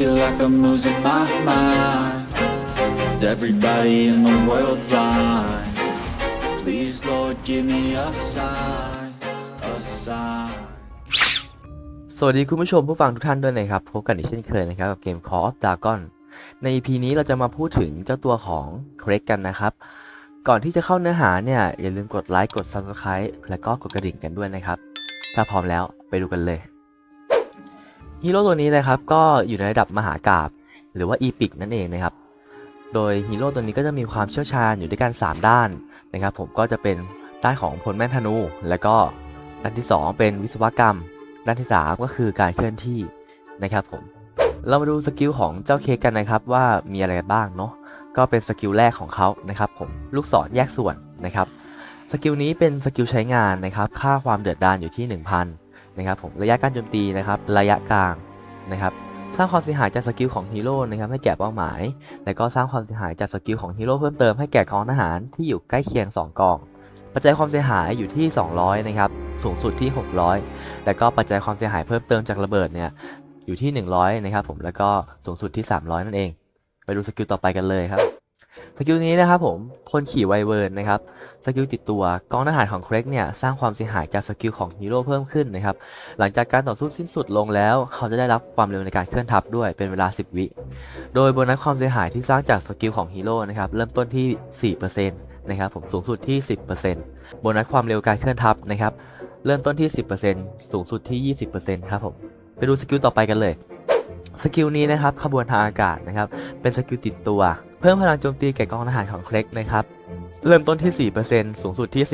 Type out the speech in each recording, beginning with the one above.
feel like I'm losing my mind. Is everybody in the world blind? Please, Lord, give me a sign, a sign. สวัสดีคุณผู้ชมผู้ฟังทุกท่านด้วยนะครับ พบกันอีกเช่นเคยนะครับ กับเกม Call of Dragon ใน EP นี้เราจะมาพูดถึงเจ้าตัวของเครกกันนะครับ ก่อนที่จะเข้าเนื้อหาเนี่ย อย่าลืมกดไลค์กด Subscribe แล้วก็กดกระดิ่งกันด้วยนะครับ ถ้าพร้อมแล้วไปดูกันเลย ฮีโร่ตัวนี้นะครับก็อยู่ในระดับมหากาบหรือว่าอีพิกนั่นเองนะครับ โดยฮีโร่ตัวนี้ก็จะมีความเชี่ยวชาญอยู่ด้วยกัน 3 ด้านนะครับ ผมก็จะเป็นด้านของพลแม่นธนู แล้วก็ด้านที่ 2 เป็นวิศวกรรม ด้านที่ 3 ก็คือการเคลื่อนที่นะครับผม เรามาดูสกิลของเจ้าเค้กกันนะครับว่ามีอะไรกันบ้างเนาะ ก็เป็นสกิลแรกของเขานะครับผม ลูกศรแยกส่วนนะครับ สกิลนี้เป็นสกิลใช้งานนะครับ ค่าความเดือดดาลอยู่ที่ 1000 นะครับผมระยะการโจมตีนะครับระยะกลางนะครับสร้างความเสียหายจากสกิลของฮีโร่นะครับให้แก่เป้าหมาย และก็สร้างความเสียหายจากสกิลของฮีโร่เพิ่มเติมให้แก่กองทหารที่อยู่ใกล้เคียง 2 กอง ปัจจัยความเสียหายอยู่ที่ 200 นะครับ สูงสุดที่ 600 แล้วก็ปัจจัยความเสียหายเพิ่มเติมจากระเบิดเนี่ยอยู่ที่ 100 นะครับผม แล้วก็สูงสุดที่ 300 นั่นเอง ไปดูสกิลต่อไปกันเลยครับ สกิลนี้นะครับผมคนขี่ไวเวิร์นนะครับสกิลติดตัวกองทหารของเครกเนี่ยสร้างความเสียหายจากสกิลของฮีโร่เพิ่มขึ้นนะครับหลังจากการต่อสู้สิ้นสุดลงแล้ว เขาจะได้รับความเร็วในการเคลื่อนทัพด้วยเป็นเวลา 10 วิ โดยโบนัสความเสียหายที่สร้างจากสกิลของฮีโร่นะครับเริ่มต้นที่ 4%นะครับผมสูงสุดที่ 10%โบนัสความเร็วการเคลื่อนทัพนะครับเริ่มต้นที่ 10%สูงสุดที่ 20%ครับผมไปดูสกิลต่อไปกันเลยสกิลนี้นะครับขบวนทางอากาศนะครับเป็นสกิลติดตัว เพิ่มพลังโจมตีแก่กองทหารของเคล็กนะครับ เริ่มต้นที่ 4%สูงสุดที่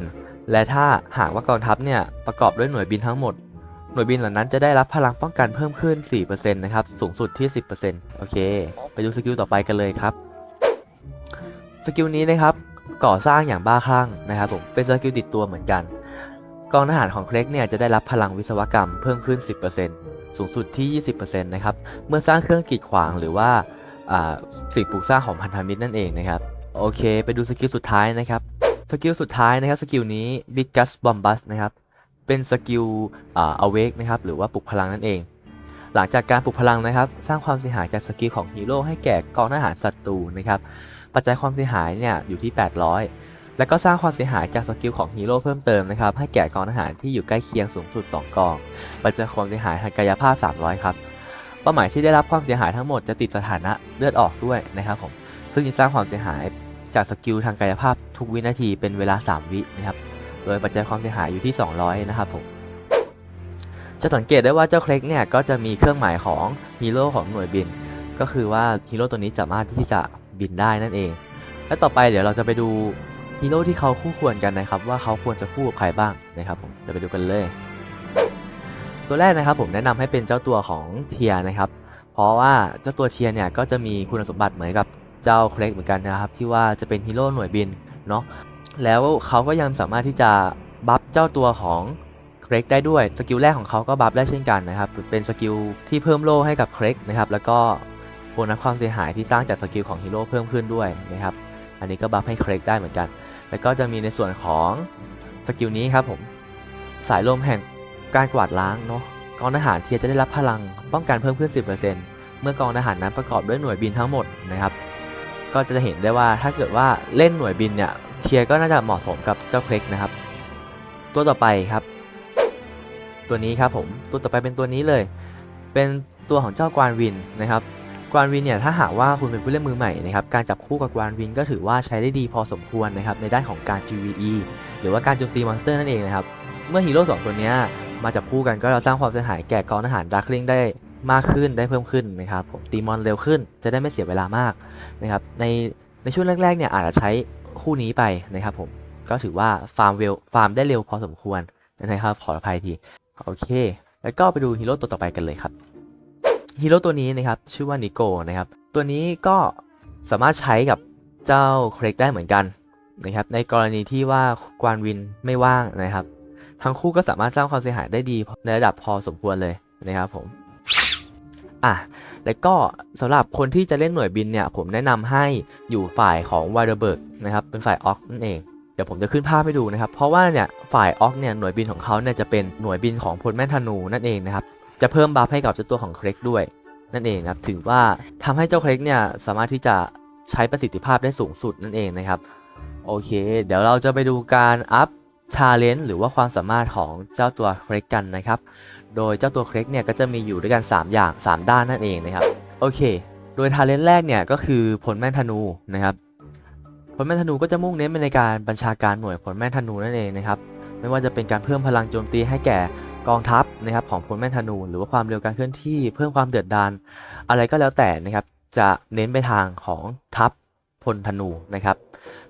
10%และถ้าหากว่ากองทัพเนี่ยประกอบด้วยหน่วยบินทั้งหมด หน่วยบินเหล่านั้นจะได้รับพลังป้องกันเพิ่มขึ้น 4%นะครับสูงสุดที่ 10%โอเค ไปดูสกิลต่อไปกันเลยครับ สกิลนี้นะครับก่อสร้างอย่างบ้าคลั่งนะครับผมเป็นสกิลติดตัวเหมือนกัน กองทหารของเคล็กเนี่ยจะได้รับพลังวิศวกรรมเพิ่มขึ้น 10%สูงสุดที่ 20%นะครับ เมื่อสร้างเครื่องกีดขวางหรือว่าอ่า สิ่งปลูกสร้างของพันธมิตรนั่นเองนะครับ โอเค ไปดูสกิลสุดท้ายนะครับ สกิลสุดท้ายนะครับ สกิลนี้ Big Gus Bombus นะครับ เป็นสกิลอ่า awake นะครับ หรือว่าปลุกพลังนั่นเอง หลังจากการปลุกพลังนะครับ สร้างความเสียหายจากสกิลของฮีโร่ให้แก่กองทหารศัตรูนะครับ ปัจจัยความเสียหายเนี่ยอยู่ที่ 800 แล้วก็สร้างความเสียหายจากสกิลของฮีโร่เพิ่มเติมนะครับ ให้แก่กองทหารที่อยู่ใกล้เคียงสูงสุด 2 กองปัจจัยความเสียหายทางกายภาพ 300 ครับ เป้าหมายที่ได้รับความเสียหายทั้งหมดจะติดสถานะเลือดออกด้วยนะครับผมซึ่งจะสร้างความเสียหายจากสกิลทางกายภาพทุกวินาทีเป็นเวลา 3 วินะครับโดยปัจจัยความเสียหายอยู่ที่ 200 นะครับผมจะสังเกตได้ว่าเจ้าเคล็กเนี่ยก็จะมีเครื่องหมายของฮีโร่ของหน่วยบิน ก็คือว่าฮีโร่ตัวนี้สามารถที่จะบินได้นั่นเอง และต่อไปเดี๋ยวเราจะไปดูฮีโร่ที่เขาคู่ควรกันนะครับ ว่าเขาควรจะคู่กับใครบ้างนะครับผมเดี๋ยวไปดูกันเลย ตัวแรกนะครับผมแนะนำให้เป็นเจ้าตัวของเทียนะครับ เพราะว่าเจ้าตัวเทียเนี่ยก็จะมีคุณสมบัติเหมือนกับเจ้าเคล็กเหมือนกันนะครับ ที่ว่าจะเป็นฮีโร่หน่วยบินเนาะแล้วเขาก็ยังสามารถที่จะบัฟเจ้าตัวของเคล็กได้ด้วยสกิลแรกของเขาก็บัฟได้เช่นกันนะครับเป็นสกิลที่เพิ่มโล่ให้กับเคล็กนะครับแล้วก็โบนัสความเสียหายที่สร้างจากสกิลของฮีโร่เพิ่มขึ้นด้วยนะครับอันนี้ก็บัฟให้เคล็กได้เหมือนกัน แล้วก็จะมีในส่วนของสกิลนี้ครับผมสายลมแห่ง การกวาดล้างเนาะกองทหารเทียจะได้รับพลังป้องกันเพิ่มขึ้น 10%เมื่อกองทหารนั้นประกอบด้วยหน่วยบินทั้งหมดนะครับ ก็จะเห็นได้ว่าถ้าเกิดว่าเล่นหน่วยบินเนี่ยเทียก็น่าจะเหมาะสมกับเจ้าเคล็กนะครับ ตัวต่อไปครับ ตัวนี้ครับผมตัวต่อไปเป็นตัวนี้เลย เป็นตัวของเจ้ากวานวินนะครับกวานวินเนี่ยถ้าหากว่าคุณเป็นผู้เล่นมือใหม่นะครับการจับคู่กับกวานวินก็ถือว่าใช้ได้ดีพอสมควรนะครับในด้านของการ PVE หรือว่าการโจมตีมอนสเตอร์นั่นเองนะครับเมื่อฮีโร่สองตัวเนี้ย มาจับคู่กันก็จะสร้างความเสียหายแก่กองทหารดาร์คลิงได้มากขึ้นได้เพิ่มขึ้นนะครับผมตีมอนเร็วขึ้นจะได้ไม่เสียเวลามากนะครับในในช่วงแรกๆเนี่ยอาจจะใช้คู่นี้ไปนะครับผมก็ถือว่าฟาร์มเวลฟาร์มได้เร็วพอสมควรนะครับขออภัยทีโอเค แล้วก็ไปดูฮีโร่ตัวต่อไปกันเลยครับฮีโร่ตัวนี้นะครับชื่อว่านิโกนะครับตัวนี้ก็สามารถใช้กับเจ้าเครกได้เหมือนกันนะครับในกรณีที่ว่ากวานวินไม่ว่างนะครับ ทั้งคู่ก็สามารถสร้างความเสียหายได้ดีในระดับพอสมควรเลยนะครับผมอะแล้วก็สำหรับคนที่จะเล่นหน่วยบินเนี่ย ผมแนะนำให้อยู่ฝ่ายของว i เดอร์เบิร์กนะครับเป็นฝ่ายออกนั่นเองเดี๋ยวผมจะขึ้นภาพให้ดูนะครับ เพราะว่าเนี่ยฝ่ายออกเนี่ยหน่วยบินของเขาเนี่ยจะเป็นหน่วยบินของพลแม่นธนูนั่นเองนะครับจะเพิ่มบัฟให้กับเจ้าตัวของเครกด้วย นั่นเองนะครับถือว่าทำให้เจ้าเครกเนี่ยสามารถที่จะใช้ประสิทธิภาพได้สูงสุดนั่นเองนะครับโอเค เดี๋ยวเราจะไปดูการอัพ ชาเลนจ์หรือว่าความสามารถของเจ้าตัวเครกกันนะครับ โดยเจ้าตัวเครกเนี่ยก็จะมีอยู่ด้วยกัน 3 อย่าง 3 ด้านนั่นเองนะครับ โอเค โดยทาเลนต์แรกเนี่ยก็คือพลแม่นธนูนะครับพลแม่นธนูก็จะมุ่งเน้นไปในการบัญชาการหน่วยพลแม่นธนูนั่นเองนะครับ ไม่ว่าจะเป็นการเพิ่มพลังโจมตีให้แก่กองทัพนะครับของพลแม่นธนู หรือว่าความเร็วการเคลื่อนที่เพิ่มความเดือดดานอะไรก็แล้วแต่นะครับจะเน้นไปทางของทัพพลธนูนะครับ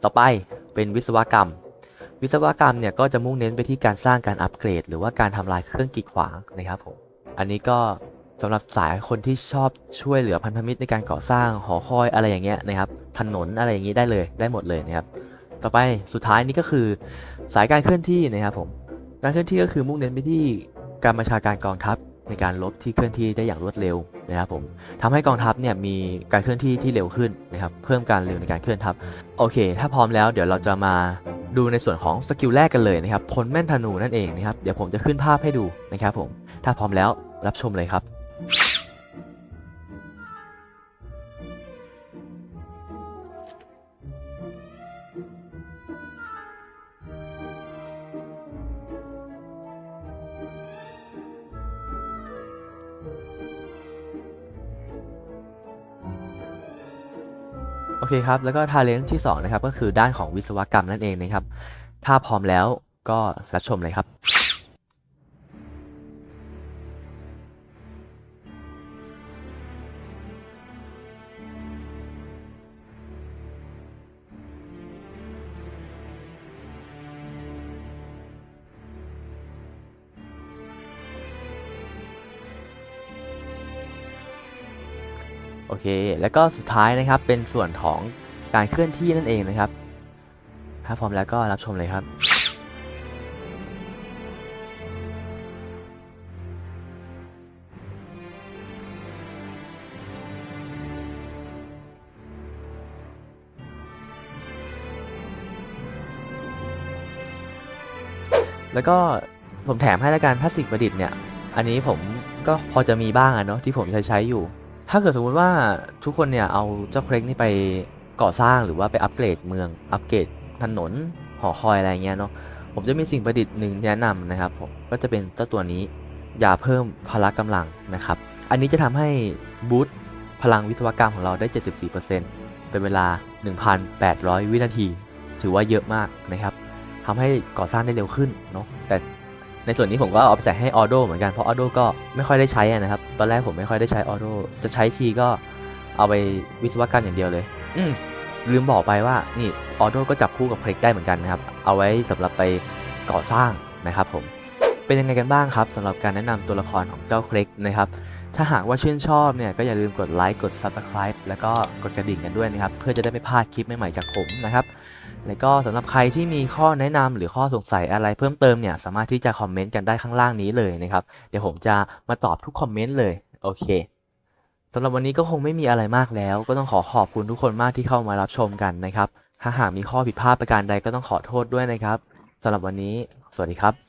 ต่อไปเป็นวิศวกรรม วิศวกรรมเนี่ยก็จะมุ่งเน้นไปที่การสร้างการอัปเกรด หรือว่าการทำลายเครื่องกีดขวางนะครับผม อันนี้ก็สำหรับสายคนที่ชอบช่วยเหลือพันธมิตรในการก่อสร้างหอคอยอะไรอย่างเงี้ยนะครับ ถนนอะไรอย่างงี้ได้เลยได้หมดเลยนะครับ ต่อไปสุดท้ายนี่ก็คือสายการเคลื่อนที่นะครับผม การเคลื่อนที่ก็คือมุ่งเน้นไปที่การบัญชาการกองทัพในการลบที่เคลื่อนที่ได้อย่างรวดเร็วนะครับผมทำให้กองทัพเนี่ยมีการเคลื่อนที่ที่เร็วขึ้นนะครับ เพิ่มการเร็วในการเคลื่อนทัพ โอเค ถ้าพร้อมแล้วเดี๋ยวเราจะมา ดูในส่วนของสกิลแรกกันเลยนะครับพลแม่นธนูนั่นเองนะครับเดี๋ยวผมจะขึ้นภาพให้ดูนะครับผมถ้าพร้อมแล้วรับชมเลยครับ อเคครับ แล้วก็ทาเลนที่2นะครับก็คือด้านของวิศวกรรมนั่นเองนะครับ ถ้าพร้อมแล้วก็รับชมเลยครับ เค แล้วก็สุดท้ายนะครับเป็นส่วนของการเคลื่อนที่นั่นเองนะครับ ถ้าพร้อมแล้วก็รับชมเลยครับแล้วก็ผมแถมให้ล้วกันถ้าสิ่งประดิษฐ์เนี่ย อันนี้ผมก็พอจะมีบ้างอะเนาะที่ผมใช้ใช้อยู่ ถ้าเกิดสมมุติว่าทุกคนเนี่ยเอาเจ้าเครกนี่ไปก่อสร้างหรือว่าไปอัปเกรดเมือง อัปเกรดถนนหอคอยอะไรเงี้ยเนาะผมจะมีสิ่งประดิษฐ์หนึ่งแนะนำนะครับผมก็จะเป็นเจ้าตัวนี้อย่าเพิ่มพละกำลังนะครับ อันนี้จะทำให้บูตพลังวิศวกรรมของเราได้ 74%เป็นเวลา 1,800 วินาที ถือว่าเยอะมากนะครับทำให้ก่อสร้างได้เร็วขึ้นเนาะแต่ ในส่วนนี้ผมก็เอาไปใส่ให้ออโดเหมือนกันเพราะออโดก็ไม่ค่อยได้ใช้อะนะครับ ตอนแรกผมไม่ค่อยได้ใช้ออโดจะใช้ทีก็เอาไปวิศวกรรมอย่างเดียวเลย อืมลืมบอกไปว่านี่ออโดก็จับคู่กับเพล็กได้เหมือนกันนะครับ เอาไว้สำหรับไปก่อสร้างนะครับผมเป็นยังไงกันบ้างครับสำหรับการแนะนำตัวละครของเจ้าเคล็กนะครับ ถ้าหากว่าชื่นชอบเนี่ยก็อย่าลืมกดไลค์กด Subscribe แล้วก็กดกระดิ่งกันด้วยนะครับ เพื่อจะได้ไม่พลาดคลิปใหม่ๆจากผมนะครับ แล้วก็สำหรับใครที่มีข้อแนะนำหรือข้อสงสัยอะไรเพิ่มเติมเนี่ยสามารถที่จะคอมเมนต์กันได้ข้างล่างนี้เลยนะครับเดี๋ยวผมจะมาตอบทุกคอมเมนต์เลยโอเคสำหรับวันนี้ก็คงไม่มีอะไรมากแล้ว ก็ต้องขอขอบคุณทุกคนมากที่เข้ามารับชมกันนะครับถ้าหากมีข้อผิดพลาดประการใดก็ต้องขอโทษด้วยนะครับสำหรับวันนี้ สวัสดีครับ